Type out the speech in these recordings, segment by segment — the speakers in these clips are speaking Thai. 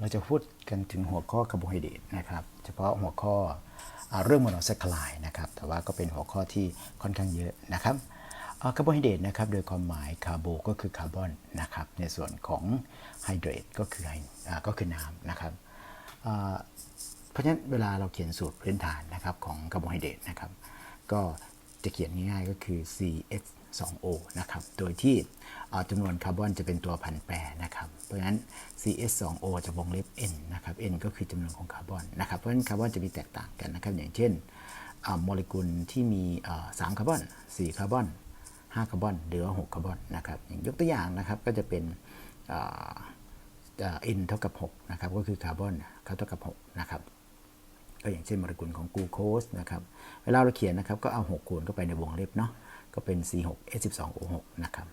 เราจะพูดกันถึงหัวข้อคาร์โบไฮเดรตนะครับ เฉพาะหัวข้ออเรื่องโมโนแซคลายนะครับ แต่ว่าก็เป็นหัวข้อที่ค่อนข้างเยอะนะครับคาร์โบไฮเดรตนะครับ โดยความหมายคาร์โบก็คือคาร์บอนนะครับ ในส่วนของไฮเดรตก็คืออก็คือน้ำนะครับ เพราะฉะนั้นเวลาเราเขียนสูตรพื้นฐานนะครับของคาร์โบไฮเดรตนะครับ ก็ จะเขียนง่ายๆก็คือ CH2O นะครับ โดยที่จำนวนคาร์บอนจะเป็นตัวพันแปรนะครับ เพราะฉะนั้น CH2O จะวงเล็บ N นะครับ N ก็คือจำนวนของคาร์บอนนะครับ เพราะฉะนั้นคาร์บอนจะมีแตกต่างกันนะครับ อย่างเช่นโมเลกุลที่มี 3 คาร์บอน 4 คาร์บอน 5 คาร์บอน หรือว่า 6 คาร์บอนนะครับ อย่างยกตัวอย่างนะครับ ก็จะเป็นอ่าอ่า N เท่ากับ 6 นะครับ ก็คือคาร์บอนเขาเท่ากับ 6 นะครับ ก็อย่างเช่นโมเลกุลของกลูโคสนะครับเวลาเราเขียนนะครับก็เอา 6 คูณเข้าไปในวงเล็บเนาะก็เป็น C6H12O6 นะครับ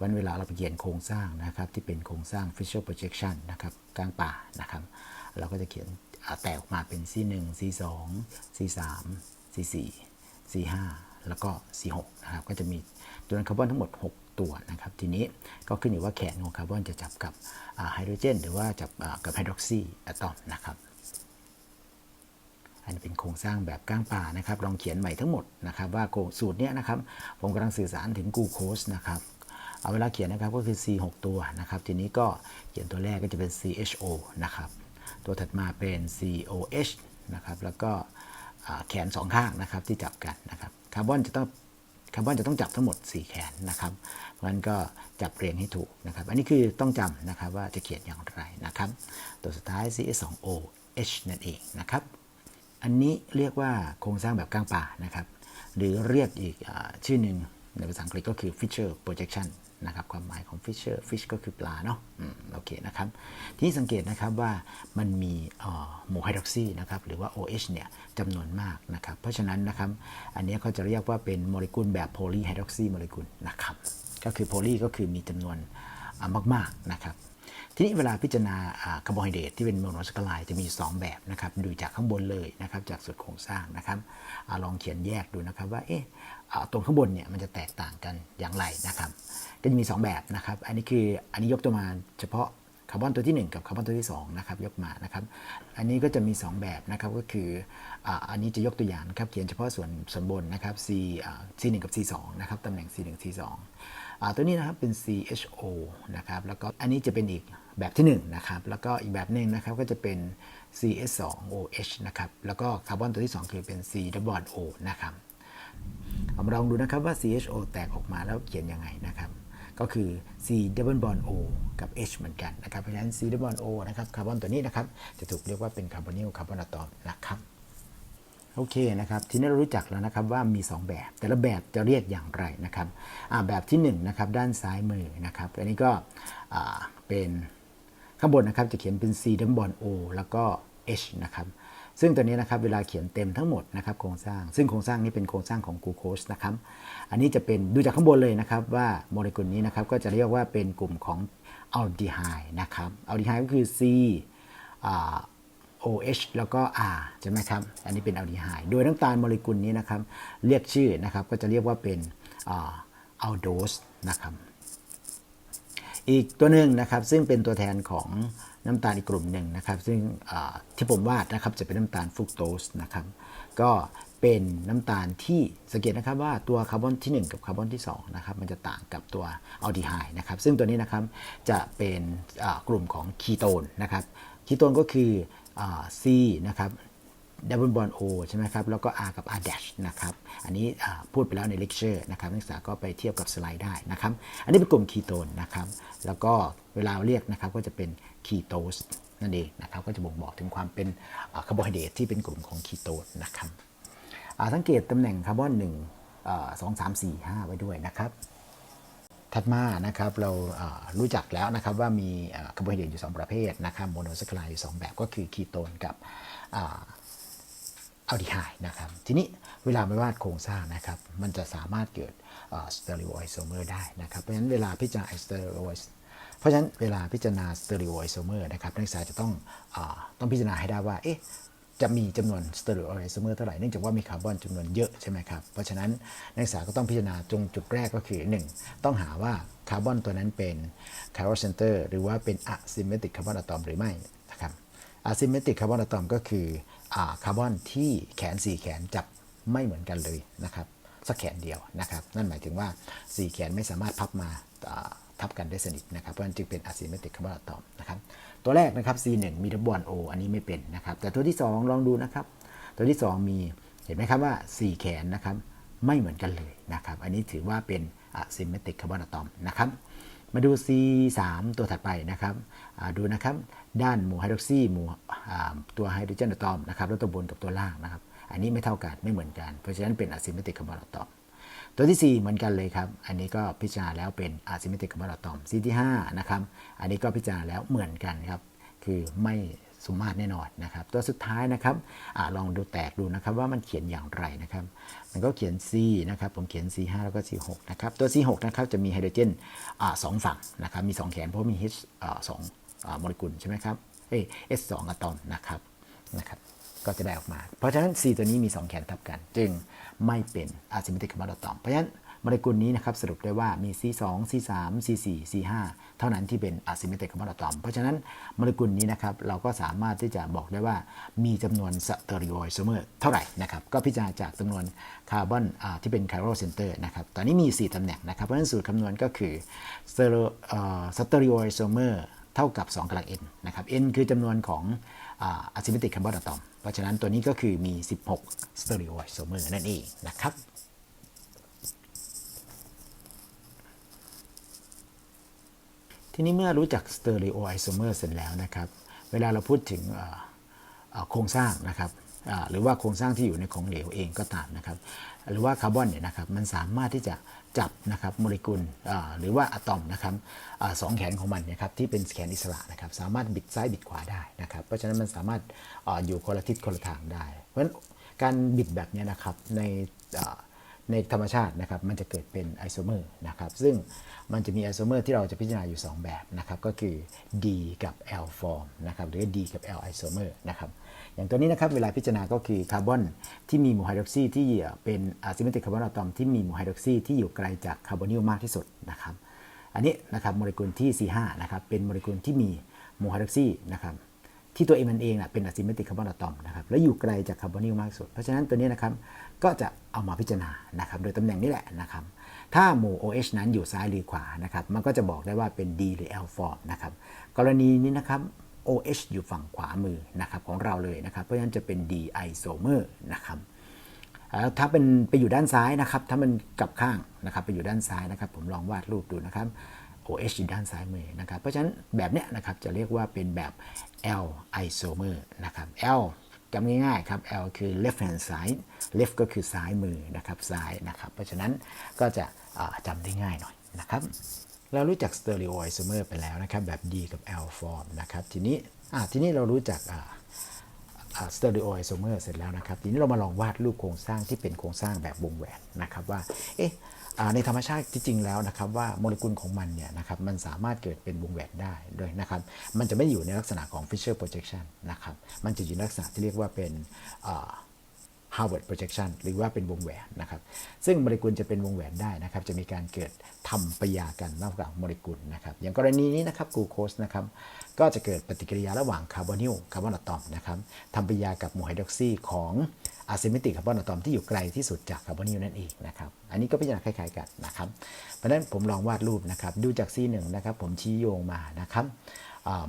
วันเวลาเราไปเขียนโครงสร้างนะครับที่เป็นโครงสร้าง Fisher projection นะครับกลางป่านะครับเราก็จะเขียนแตกออกมาเป็น C1 C2 C3 C4 C5 แล้วก็ C6 นะครับก็จะมีตัวนคาร์บอนทั้งหมด 6 ตัวนะครับ ทีนี้ก็ขึ้นอยู่ว่าแขนของคาร์บอนจะจับกับไฮโดรเจน หรือว่าจับกับไฮดรอกซีอะตอมนะครับ อันเป็นโครงสร้างแบบก้างป่านะครับ ลองเขียนใหม่ทั้งหมดนะครับว่าสูตรเนี้ยนะครับ ผมกำลังสื่อสารถึงกูโคสนะครับเอาเวลาเขียนนะครับก็คือ C 6 ตัวนะครับ ทีนี้ก็เขียนตัวแรกก็จะเป็น CHO นะครับ ตัวถัดมาเป็น COH นะครับ แล้วก็แขนสองข้างนะครับที่จับกันนะครับ คาร์บอนจะต้องคาร์บอนจะต้องจับทั้งหมด 4 แขนนะครับ เพราะฉะนั้นก็จับเรียงให้ถูกนะครับ อันนี้คือต้องจำนะครับว่าจะเขียนอย่างไรนะครับ ตัวสุดท้าย CH2OH นั่นเองนะครับ อันนี้เรียกว่าโครงสร้างแบบก้างป่านะครับ หรือเรียกอีกอชื่อหนึ่งในภาษาอังกฤษก็คือ Fisher projection นะครับความหมายของ Fisher fish ก็คือปลาเนาะอืมโอเคนะครับ ทีนี้สังเกตนะครับว่ามันมีเอ่อหมู่ไฮดรอกซีนะครับหรือว่า OH เนี่ยจำนวนมากนะครับ เพราะฉะนั้นนะครับ อันนี้เขาจะเรียกว่าเป็นโมเลกุลแบบโพลีไฮดรอกซีโมเลกุลนะครับ ก็คือโพลีก็คือมีจำนวนมากๆนะครับ ทีนี้เวลาพิจารณาคาร์โบไฮเดรตที่เป็นโมโนสคลายจะมี 2 แบบนะครับดูจากข้างบนเลยนะครับจากสูตรโครงสร้างนะครับอลองเขียนแยกดูนะครับว่าเอ๊ะตรงข้างบนเนี่ยมันจะแตกต่างกันอย่างไรนะครับก็จะมี 2 แบบนะครับ อันนี้คืออันนี้ยกตัวมาเฉพาะคาร์บอนตัวที่ 1 กับคาร์บอนตัวที่2นะครับยกมานะครับอันนี้ก็จะมี 2 แบบนะครับก็คืออันนี้จะยกตัวอย่างนะครับเขียนเฉพาะส่วนส่วนบนนะครับ C C1 กับ C2 นะครับตำแหน่ง C1 C2 อ่าตัวนี้นะครับเป็น CHO นะครับแล้วก็อันนี้จะเป็นอีก แบบที่1นะครับแล้วก็อีกแบบหนึ่งนะครับก็จะเป็น CS2OH นะครับแล้วก็คาร์บอนตัวที่ 2 คือเป็น C double bond O นะครับเอามาลองดูนะครับว่า CHO แตกออกมาแล้วเขียนยังไงนะครับก็คือ C double bond O กับ H เหมือนกันนะครับเพราะฉะนั้น C double bond O นะครับคาร์บอนตัวนี้นะครับจะถูกเรียกว่าเป็นคาร์บอนิลคาร์บอนอะตอมนะครับโอเคนะครับทีนี้เรารู้จักแล้วนะครับว่ามี 2 แบบ แต่ละแบบจะเรียกอย่างไรนะครับแบบที่1นะครับด้านซ้ายมือนะครับอันนี้ก็เป็น ข้างบนนะครับจะเขียนเป็น C ดับบอน O แล้วก็ H นะครับซึ่งตัวนี้นะครับเวลาเขียนเต็มทั้งหมดนะครับโครงสร้าง ซึ่งโครงสร้างนี้เป็นโครงสร้างของกูโคสนะครับอันนี้จะเป็นดูจากข้างบนเลยนะครับว่าโมเลกุลนี้นะครับก็จะเรียกว่าเป็นกลุ่มของอัลดีไฮด์นะครับอัลดีไฮด์ก็คือ C OH แล้วก็ R ใช่ไหมครับ อันนี้เป็นอัลดีไฮด์โดยน้ำตาลโมเลกุลนี้นะครับ เรียกชื่อนะครับ ก็จะเรียกว่าเป็นอัลโดสนะครับ อีกตัวหนึ่งนะครับซึ่งเป็นตัวแทนของน้ำตาลอีกกลุ่มหนึ่งนะครับ ซึ่งที่ผมวาดนะครับจะเป็นน้ำตาลฟรุกโตสนะครับ ก็เป็นน้ำตาลที่สังเกตนะครับว่าตัวคาร์บอนที่ 1 กับคาร์บอนที่2นะครับมันจะต่างกับตัวอัลดีไฮด์นะครับซึ่งตัวนี้นะครับจะเป็นกลุ่มของคีโตนนะครับคีโตนก็คือ C นะครับ ดับเบิลบอนโอใช่ไหมครับ แล้วก็ R กับ R dash นะครับ อันนี้พูดไปแล้วในเลคเชอร์นะครับนักศึกษาก็ไปเทียบกับสไลด์ได้นะครับ อันนี้เป็นกลุ่มคีโตนนะครับ แล้วก็เวลาเรียกนะครับก็จะเป็นคีโตสนั่นเองนะครับ ก็จะบ่งบอกถึงความเป็นคาร์โบไฮเดรตที่เป็นกลุ่มของคีโตนนะครับสังเกตตำแหน่งคาร์บอน1อ่า2 3 4 5 ไว้ด้วยนะครับถัดมานะครับเรารู้จักแล้วนะครับว่ามีคาร์โบไฮเดรตอยู่ 2 ประเภทนะครับโมโนแซคคลายอยู่ 2 แบบก็คือคีโตนกับ อัลดีไฮด์นะครับ ทีนี้เวลาไปวาดโครงสร้างนะครับ มันจะสามารถเกิดสเตอริโอไอโซเมอร์ได้นะครับ เพราะฉะนั้นเวลาพิจารณาสเตอริโอเพราะฉะนั้นเวลาพิจารณาสเตอริโอไอโซเมอร์นะครับนักศึกษาจะต้องอต้องพิจารณาให้ได้ว่าเอ๊ะจะมีจำนวนสเตอริโอไอโซเมอร์เท่าไหร่ เนื่องจากว่ามีคาร์บอนจำนวนเยอะใช่ไหมครับ เพราะฉะนั้นนักศึกษาก็ต้องพิจารณาตรงจุดแรกก็คือ 1 ต้องหาว่าคาร์บอนตัวนั้นเป็นคาร์บอนเซนเตอร์หรือว่าเป็นอะซิมเมตริกคาร์บอนอะตอมหรือไม่ asymmetric carbon atom ก็คืออาค คาร์บอนที่แขน 4 แขนจับไม่เหมือนกันเลยนะครับสักแขนเดียวนะครับ นั่นหมายถึงว่า 4 แขนไม่สามารถพับมาทับกันได้สนิทนะครับ เพราะฉะนั้นจึงเป็น asymmetric carbon atom นะครับตัวแรกนะครับ C1 มีดับบอน O อันนี้ไม่เป็นนะครับ แต่ตัวที่ 2 ลองดูนะครับ ตัวที่ 2 มีเห็นไหมครับว่า 4 แขนนะครับไม่เหมือนกันเลยนะครับ อันนี้ถือว่าเป็น asymmetric carbon atom นะครับ มาดู C3 ตัวถัดไปนะครับดูนะครับด้านหมู่ไฮดรอกซีหมู่ตัวไฮโดรเจนอะตอมนะครับแล้วตัวบนกับตัวล่างนะครับ อันนี้ไม่เท่ากันไม่เหมือนกัน เพราะฉะนั้นเป็นอะซิมเมตริกคาร์บอนอะตอมตัวที่ 4 เหมือนกันเลยครับ อันนี้ก็พิจารณาแล้วเป็นอะซิมเมตริกคาร์บอนอะตอม C ที่5นะครับอันนี้ก็พิจารณาแล้วเหมือนกันครับคือไม่ สมมาตรแน่นอนนะครับ ตัวสุดท้ายนะครับอลองดูแตกดูนะครับว่ามันเขียนอย่างไรนะครับ มันก็เขียน C นะครับผมเขียน C5 แล้วก็ C6 นะครับ ตัว C6 นะครับจะมีไฮโดรเจนสองฝั่งนะครับ มี 2 แขนเพราะมี H อ่าสองโมเลกุลใช่ไหมครับเอ S2 อะตอมนะครับนะครับก็จะได้ออกมา เพราะฉะนั้น C ตัวนี้มี 2 แขนทับกัน จึงไม่เป็น asymmetric carbon atom เพราะฉะนั้น โมเลกุลนี้นะครับสรุปได้ว่ามี C2 C3 C4 C5 เท่านั้นที่เป็น asymmetric carbon atom เพราะฉะนั้นโมเลกุลนี้นะครับเราก็สามารถที่จะบอกได้ว่ามีจำนวนสเตอริโอไอโซเมอร์เท่าไหร่นะครับก็พิจารณาจากจำนวนคาร์บอนที่เป็น chiral center นะครับตอนนี้มี 4ตำแหน่งนะครับเพราะฉะนั้นสูตรคำนวณก็คือสเตอริโอไอโซเมอร์เท่ากับ2กำลัง n นะครับ n คือจำนวนของอะซิมเมตริกคาร์บอนอะตอม เพราะฉะนั้นตัวนี้ก็คือมี 16สเตอริโอไอโซเมอร์นั่นเองนะครับ ทีนี้เมื่อรู้จักสเตอริโอไอโซเมอร์เสร็จแล้วนะครับ เวลาเราพูดถึงโครงสร้างนะครับหรือว่าโครงสร้างที่อยู่ในของเหลวเองก็ตามนะครับ หรือว่าคาร์บอนเนี่ยนะครับมันสามารถที่จะจับนะครับโมเลกุลหรือว่าอะตอมนะครับอสองแขนของมันนะครับที่เป็นแขนอิสระนะครับสามารถบิดซ้ายบิดขวาได้นะครับ เพราะฉะนั้นมันสามารถออยู่คนละทิศคนละทางได้ เพราะฉะนั้นการบิดแบบนี้นะครับใน ในธรรมชาตินะครับมันจะเกิดเป็นไอโซเมอร์นะครับซึ่งมันจะมีไอโซเมอร์ที่เราจะพิจารณาอยู่ 2 แบบนะครับก็คือ D กับ L form นะครับหรือ D กับ L isomer นะครับอย่างตัวนี้นะครับเวลาพิจารณาก็คือคาร์บอนที่มีหมู่ไฮดรอกซีที่เป็นอะซิมเมตริกคาร์บอนอะตอมที่มีหมู่ไฮดรอกซีที่อยู่ไกลจากคาร์บอนิลมากที่สุดนะครับอันนี้นะครับโมเลกุลที่ C5 นะครับเป็นโมเลกุลที่มีหมู่ไฮดรอกซีนะครับ ที่ตัวเองมันเองนะเป็นอะซิมเมตริกคาร์บอนอะตอมนะครับแล้วอยู่ไกลจากคาร์บอนิลมากสุด เพราะฉะนั้นตัวนี้นะครับก็จะเอามาพิจารณานะครับโดยตำแหน่งนี้แหละนะครับถ้าหมู่ OH นั้นอยู่ซ้ายหรือขวานะครับมันก็จะบอกได้ว่าเป็น D หรือ L form นะครับกรณีนี้นะครับ OH อยู่ฝั่งขวามือนะครับของเราเลยนะครับ เพราะฉะนั้นจะเป็น D isomer นะครับถ้าเป็นไปอยู่ด้านซ้ายนะครับ ถ้ามันกลับข้างนะครับ ไปอยู่ด้านซ้ายนะครับ ผมลองวาดรูปดูนะครับ OH อยู่ด้านซ้ายมือนะครับเพราะฉะนั้นแบบเนี้ยนะครับจะเรียกว่าเป็นแบบ L isomer นะครับ L จำง่ายๆครับ L คือ left hand side left ก็คือซ้ายมือนะครับซ้ายนะครับเพราะฉะนั้นก็จะจำได้ง่ายหน่อยนะครับเรารู้จัก stereo isomer ไปแล้วนะครับแบบ D กับ L form นะครับทีนี้ทีนี้เรารู้จักสเตอริโอไอโซเมอร์เสร็จแล้วนะครับ ทีนี้เรามาลองวาดรูปโครงสร้างที่เป็นโครงสร้างแบบวงแหวนนะครับว่า เอ๊ะอ่า ในธรรมชาติที่จริงแล้วนะครับว่าโมเลกุลของมันเนี่ยนะครับมันสามารถเกิดเป็นวงแหวนได้ด้วยนะครับมันจะไม่อยู่ในลักษณะของ Fisher projection นะครับมันจะอยู่ในลักษณะที่เรียกว่าเป็นอ่า Harvard projection หรือว่าเป็นวงแหวนนะครับซึ่งโมเลกุลจะเป็นวงแหวนได้นะครับจะมีการเกิดทำปฏิกิริยากันระหว่างโมเลกุลนะครับอย่างกรณีนี้นะครับกูโคสนะครับก็จะเกิดปฏิกิริยาระหว่างคาร์บอนิลคาร์บอนอะตอมนะครับทำปฏิกิริยากับหมู่ไฮดรอกซีของ อะซิมเมตริกคาร์บอนอะตอมที่อยู่ไกลที่สุดจากคาร์บอนิลนั่นเองนะครับอันนี้ก็พิจารณาคล้ายๆกันนะครับเพราะฉะนั้นผมลองวาดรูปนะครับดูจาก C1 นะครับผมชี้โยงมานะครับ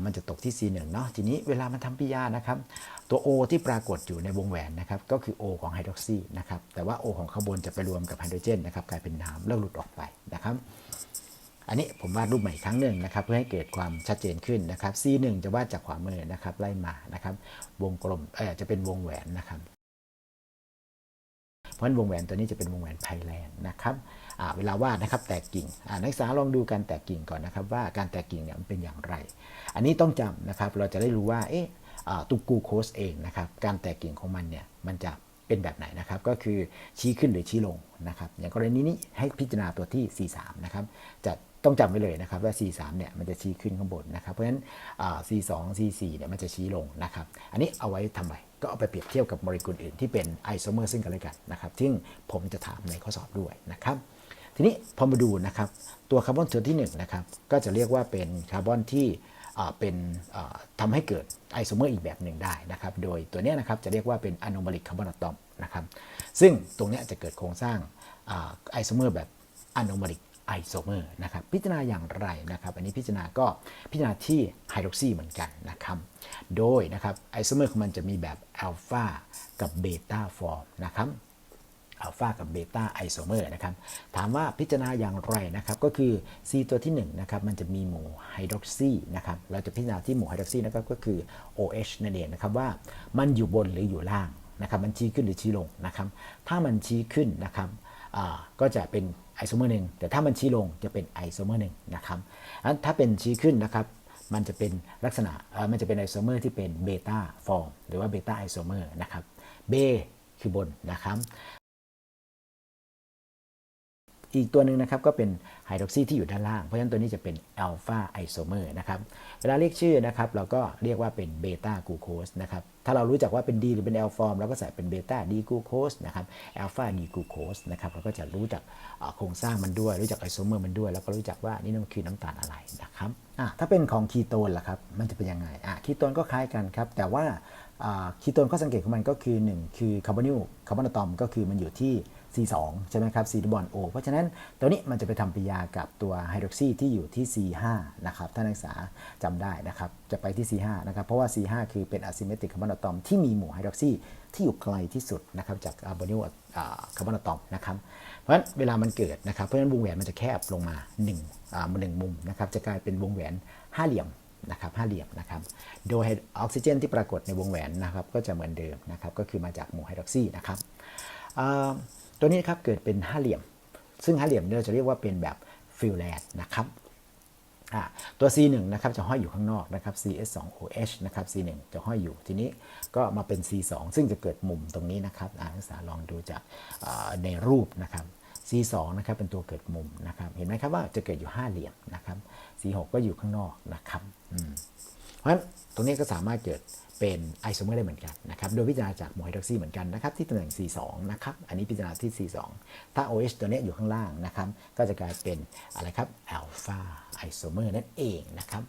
มันจะตกที่ C1 เนาะทีนี้เวลามันทำปิยานะครับ ตัว O ที่ปรากฏอยู่ในวงแหวนนะครับ ก็คือ O ของไฮดรอกซีนะครับแต่ว่า O ของข้างบอนจะไปรวมกับไฮโดรเจนนะครับกลายเป็นน้ำแล้วหลุดออกไปนะครับ อันนี้ผมวาดรูปใหม่ครั้งหนึ่งนะครับ เพื่อให้เกิดความชัดเจนขึ้นนะครับ C1 จะวาดจากขวามือนะครับไล่มานะครับ วงกลมเออจะเป็นวงแหวนนะครับ เพราะฉะนั้นวงแหวนตัวนี้จะเป็นวงแหวนไพแลนด์นะครับเวลาวาดนะครับแตกกิ่งนักศึกษาลองดูการแตกกิ่งก่อนนะครับ ว่าการแตกกิ่งเนี่ยมันเป็นอย่างไร อันนี้ต้องจำนะครับเราจะได้รู้ว่าเอ๊ะตุกูโคสเองนะครับการแตกกิ่งของมันเนี่ยมันจะเป็นแบบไหนนะครับก็คือชี้ขึ้นหรือชี้ลงนะครับอย่างกรณีนี้ให้พิจารณาตัวที่ 43 นะครับจะ ต้องจำไว้เลยนะครับว่า C3 เนี่ยมันจะชี้ขึ้นข้างบนนะครับ เพราะฉะนั้น C2 C4 เนี่ยมันจะชี้ลงนะครับ อันนี้เอาไว้ทำไมก็เอาไปเปรียบเทียบกับโมเลกุลอื่นที่เป็นไอโซเมอร์ซึ่งกันและกันนะครับ ซึ่งผมจะถามในข้อสอบด้วยนะครับ ทีนี้พอมาดูนะครับ ตัวคาร์บอนตัวที่1นะครับ ก็จะเรียกว่าเป็นคาร์บอนที่เป็นอ่าทำให้เกิดไอโซเมอร์อีกแบบหนึ่งได้นะครับ โดยตัวนี้นะครับจะเรียกว่าเป็นอะโนมาลิกคาร์บอนอะตอมนะครับ ซึ่งตรงนี้จะเกิดโครงสร้างไอโซเมอร์แบบอะโนมาลิก ไอโซเมอร์นะครับพิจารณาอย่างไรนะครับ อันนี้พิจารณาก็พิจารณาที่ไฮดรอกซีเหมือนกันนะครับ โดยนะครับไอโซเมอร์ของมันจะมีแบบอัลฟากับเบต้าฟอร์มนะครับอัลฟากับเบต้าไอโซเมอร์นะครับ ถามว่าพิจารณาอย่างไรนะครับ ก็คือ C ตัวที่1นะครับ มันจะมีหมู่ไฮดรอกซีนะครับ เราจะพิจารณาที่หมู่ไฮดรอกซีนะครับ ก็คือ OH นั่นเองนะครับว่ามันอยู่บนหรืออยู่ล่างนะครับ มันชี้ขึ้นหรือชี้ลงนะครับ ถ้ามันชี้ขึ้นนะครับก็จะเป็น ไอโซเมอร์หนึ่งแต่ถ้ามันชี้ลงจะเป็นไอโซเมอร์หนึ่งนะครับอันถ้าเป็นชี้ขึ้นนะครับ มันจะเป็นลักษณะมันจะเป็นไอโซเมอร์ที่เป็นเบต้าฟอร์มหรือว่าเบต้าไอโซเมอร์นะครับเบคือบนนะครับ อีกตัวหนึ่งนะครับก็เป็นไฮดรอกซีที่อยู่ด้านล่าง เพราะฉะนั้นตัวนี้จะเป็นอัลฟาไอโซเมอร์นะครับ เวลาเรียกชื่อนะครับเราก็เรียกว่าเป็นเบต้ากูโคสนะครับ ถ้าเรารู้จักว่าเป็น D หรือเป็น L ฟอร์มเราก็ใส่เป็นเบต้าดีกูโคสนะครับอัลฟาดีกูโคสนะครับเราก็จะรู้จักโครงสร้างมันด้วย รู้จักไอโซเมอร์มันด้วย แล้วก็รู้จักว่านี่มันคือน้ำตาลอะไรนะครับอะถ้าเป็นของคีโตนล่ะครับมันจะเป็นยังไงอะคีโตนก็คล้ายกันครับแต่ว่าคีโตนข้อสังเกตของมันก็คือ 1 คือคาร์บอนิลคาร์บอนอะตอมก็คือมันอยู่ที่ C2 ใช่ไหมครับ C ดับบอน O เพราะฉะนั้นตัวนี้มันจะไปทำปฏิกิริยากับตัวไฮดรอกซีที่อยู่ที่ C5 นะครับท่านนักศึกษาจำได้นะครับ จะไปที่ C5 นะครับ เพราะว่า C5 คือเป็นอะซิเมตริกคาร์บอนอะตอมที่มีหมู่ไฮดรอกซีที่อยู่ไกลที่สุดนะครับจากคาร์บนิลคาร์บอนอะตอมนะครับ เพราะฉะนั้นเวลามันเกิดนะครับ เพราะฉะนั้นวงแหวนมันจะแคบลงมา1อ่าหนึ่งมุมนะครับ จะกลายเป็นวงแหวนห้าเหลี่ยมนะครับห้าเหลี่ยมนะครับ โดยออกซิเจนที่ปรากฏในวงแหวนนะครับก็จะเหมือนเดิมนะครับ ก็คือมาจากหมู่ไฮดรอกซีนะครับ ตัวนี้ครับเกิดเป็นห้าเหลี่ยม ซึ่งห้าเหลี่ยมเนี่ยเราจะเรียกว่าเป็นแบบฟิลแลนนะครับตัว C1 นะครับจะห้อยอยู่ข้างนอกนะครับ CS2OH นะครับ C1 จะห้อยอยู่ทีนี้ก็มาเป็น C2 ซึ่งจะเกิดมุมตรงนี้นะครับนักศึกษาลองดูจากในรูปนะครับ C2 นะครับเป็นตัวเกิดมุมนะครับ เห็นไหมครับว่าจะเกิดอยู่ห้าเหลี่ยมนะครับ C6 ก็อยู่ข้างนอกนะครับ เพราะฉะนั้นตรงนี้ก็สามารถเกิดเป็นไอโซเมอร์ได้เหมือนกันนะครับโดยพิจารณาจากโมไฮดรอกซีเหมือนกันนะครับที่ตำแหน่ง C2 นะครับอันนี้พิจารณาที่ C2 ถ้า OH ตัวเนี้ยอยู่ข้างล่างนะครับก็จะกลายเป็นอะไรครับอัลฟาไอโซเมอร์นั่นเองนะครับ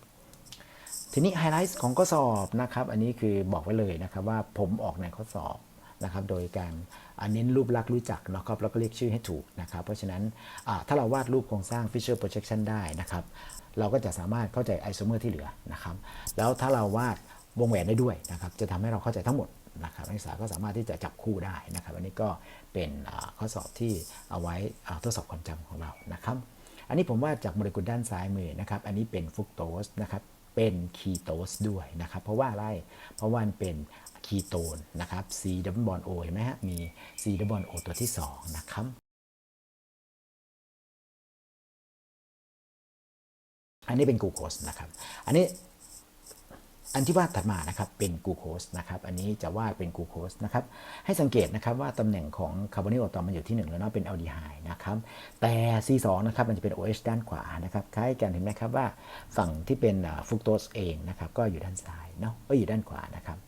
ทีนี้ไฮไลท์ของข้อสอบนะครับอันนี้คือบอกไว้เลยนะครับว่าผมออกในข้อสอบนะครับโดยการอ่าเน้นรูปลักษณ์รู้จักนะครับแล้วก็เรียกชื่อให้ถูกนะครับ เพราะฉะนั้นถ้าเราวาดรูปโครงสร้าง Fisher projection ได้นะครับ เราก็จะสามารถเข้าใจไอโซเมอร์ที่เหลือนะครับ แล้วถ้าเราวาดวงแหวนได้ด้วยนะครับ จะทำให้เราเข้าใจทั้งหมดนะครับนักศึกษาก็สามารถที่จะจับคู่ได้นะครับ อันนี้ก็เป็นข้อสอบที่เอาไว้ทดสอบความจำของเรานะครับ อันนี้ผมว่าจากโมเลกุลด้านซ้ายมือนะครับ อันนี้เป็นฟุกโตสนะครับเป็นคีโตสด้วยนะครับ เพราะว่าอะไร เพราะว่ามันเป็นคีโตนนะครับ C ดับเบิลบอลโอเห็นไหมฮะ มี C ดับเบิลโอตัวที่ 2 นะครับ อันนี้เป็นกลูโคสนะครับ อันนี้อันที่วาดถัดมานะครับเป็นกลูโคสนะครับอันนี้จะวาดเป็นกลูโคสนะครับให้สังเกตนะครับว่าตำแหน่งของคาร์บอนิลอะตอมมันอยู่ที่ 1 แล้วเนาะเป็นแอลดีไฮด์นะครับแต่ C2 นะครับมันจะเป็น OH ด้านขวานะครับคล้ายกันเห็นไหมครับว่าฝั่งที่เป็นฟุกโตสเองนะครับก็อยู่ด้านซ้ายเนาะก็อยู่ด้านขวานะครับ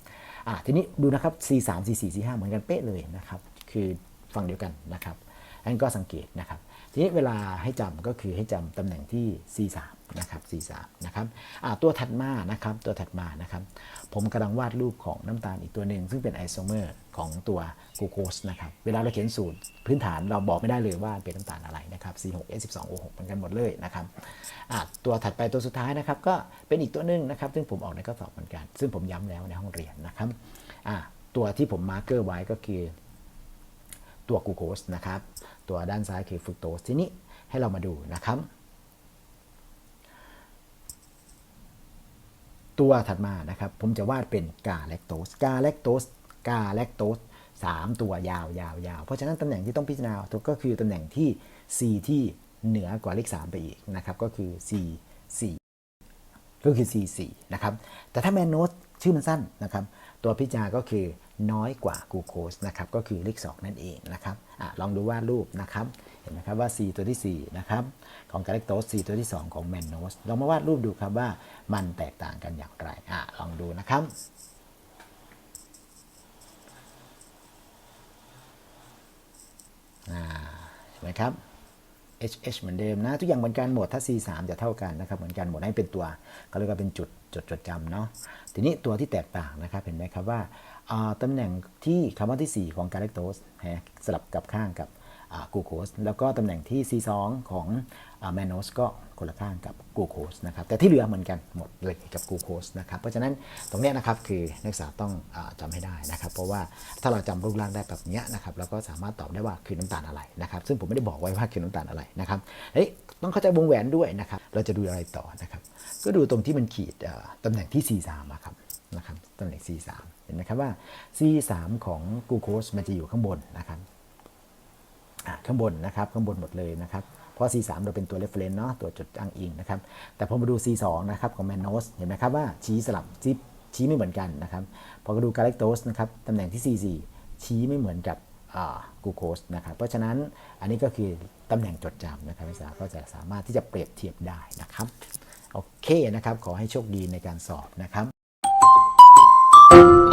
อะทีนี้ดูนะครับ C3 C4 C5 เหมือนกันเป๊ะเลยนะครับคือฝั่งเดียวกันนะครับอันนนก็สังเกตนะครับ ทีนี้เวลาให้จำก็คือให้จำตำแหน่งที่ C3 นะครับ C3 นะครับตัวถัดมานะครับตัวถัดมานะครับ ผมกำลังวาดรูปของน้ำตาลอีกตัวหนึ่งซึ่งเป็นไอโซเมอร์ของตัวกลูโคสนะครับ เวลาเราเขียนสูตรพื้นฐานเราบอกไม่ได้เลยว่าเป็นน้ำตาลอะไรนะครับ C6H12O6 เหมือนกันหมดเลยนะครับตัวถัดไปตัวสุดท้ายนะครับ ก็เป็นอีกตัวหนึ่งนะครับ ซึ่งผมออกในข้อสอบเหมือนกัน ซึ่งผมย้ำแล้วในห้องเรียนนะครับตัวที่ผมมาร์กเกอร์ไว้ก็คือตัวกลูโคสนะครับ ตัวด้านซ้ายคือฟรุกโตสทีนี้ให้เรามาดูนะครับ ตัวถัดมานะครับ ผมจะวาดเป็นกาแลคโตสกาแลคโตสกาแลคโตสสามตัวยาวยาวยาวเพราะฉะนั้นตำแหน่งที่ต้องพิจารณาก็คือตำแหน่งที่ C ที่เหนือกว่าเลข 3 ไปอีกนะครับ ก็คือ C 4ก็คือ C4 นะครับ แต่ถ้าแมนโนสชื่อมันสั้นนะครับ ตัวพิจารณาก็คือ น้อยกว่ากูโคสนะครับก็คือเลข2นั่นเองนะครับอลองดูวาดรูปนะครับเห็นไหมครับว่า C ตัวที่4นะครับของกาแลคโตส C ตัวที่ 2 ของแมนโนสลองมาวาดรูปดูครับว่ามันแตกต่างกันอย่างไรอลองดูนะครับอ่าเห็นไหมครับ HH เหมือนเดิมนะ ทุกอย่างเหมือนกันหมดถ้า C3 จะเท่ากันนะครับ เหมือนกันหมดให้เป็นตัวก็เรียกว่าเป็นจุดจดจดจำเนาะทีนี้ตัวที่แตกต่างนะครับ เห็นไหมครับว่า ตำแหน่งที่คาร์บอนที่ 4 ของการเลกโตสสลับกับข้างกับกลูโคสแล้วก็ตำแหน่งที่ C2 ของแมนโนสก็คนละข้างกับกลูโคสนะครับแต่ที่เหลือเหมือนกันหมดเลยกับกลูโคสนะครับเพราะฉะนั้นตรงนี้นะครับคือนักศึกษาต้องอาจำให้ได้นะครับ เพราะว่าถ้าเราจำรูปร่างได้แบบนี้นะครับเราก็สามารถตอบได้ว่าคือน้ำตาลอะไรนะครับซึ่งผมไม่ได้บอกไว้ว่าคือน้ำตาลอะไรนะครับเฮ้ยต้องเข้าใจวงแหวนด้วยนะครับเราจะดูอะไรต่อนะครับก็ดูตรงที่มันขีดตำแหน่งที่ C3 อะครับ นะครับตำแหน่ง C3 เห็นไหมครับว่า C3 ของกลูโคสมันจะอยู่ข้างบนนะครับข้างบนนะครับข้างบนหมดเลยนะครับเพราะ C3 เราเป็นตัว reference เนาะตัวจดอ้างอิงนะครับแต่พอมาดู C2 นะครับของ mannose เห็นไหมครับว่าชี้สลับชี้ชี้ไม่เหมือนกันนะครับพอมาดู galactose นะครับตำแหน่งที่ C4 ชี้ไม่เหมือนกับกลูโคสนะครับเพราะฉะนั้นอันนี้ก็คือตำแหน่งจดจำนะครับนักศึกษาก็จะสามารถที่จะเปรียบเทียบได้นะครับโอเคนะครับขอให้โชคดีในการสอบนะครับ you.